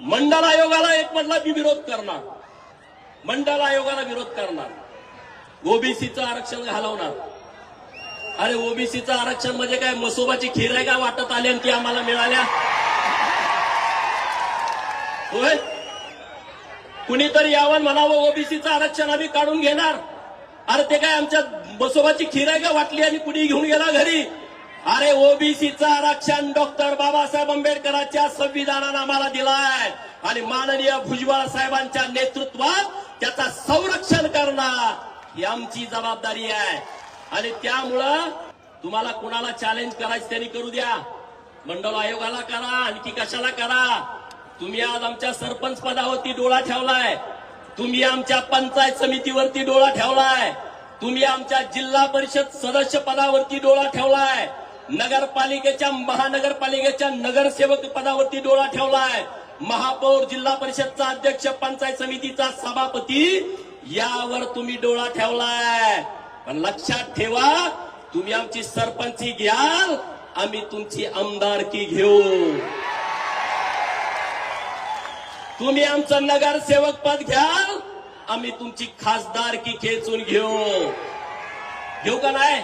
मंडल आयोगाला एक मधला मी विरोध करणार. मंडल आयोगाला विरोध करणार. ओबीसीचं आरक्षण घालवणार. अरे ओबीसीचं आरक्षण म्हणजे काय? मसोबाची खीर आहे का वाटत आली आणि ती आम्हाला मिळाल्या? होय? कुणीतरी यावं म्हणावं ओबीसीचं आरक्षण आम्ही काढून घेणार. अरे ते काय आमच्या बसोबाची खीर आहे का वाटली आणि कुणी घेऊन गेला घरी? अरे ओबीसीचं आरक्षण डॉक्टर बाबासाहेब आंबेडकरांच्या संविधानानं आम्हाला दिलाय. आणि माननीय भुजबळ साहेबांच्या नेतृत्वात त्याचा संरक्षण करणं ही आमची जबाबदारी आहे. आणि त्यामुळं तुम्हाला कुणाला चॅलेंज करायचं त्यांनी करू द्या. मंडळ आयोगाला करा आणखी कशाला करा? तुम्ही आज आमच्या सरपंच पदावरती डोळा ठेवलाय. तुम्ही आमच्या पंचायत समितीवरती डोळा ठेवलाय. तुम्ही आमच्या जिल्हा परिषद सदस्य पदावरती डोळा ठेवलाय. नगरपालिकेच्या महानगरपालिकेच्या नगरसेवक पदावरती डोळा ठेवलाय. महापौर जिल्हा परिषदचा अध्यक्ष पंचायत समितीचा सभापती यावर तुम्ही डोळा ठेवलाय. पण लक्षात ठेवा तुम्ही आमची सरपंची घ्याल आम्ही तुमची आमदारकी घेऊ. तुम्ही आमचं नगरसेवक पद घ्याल आम्ही तुमची खासदारकी खेचून घेऊ. घेऊ का नाही?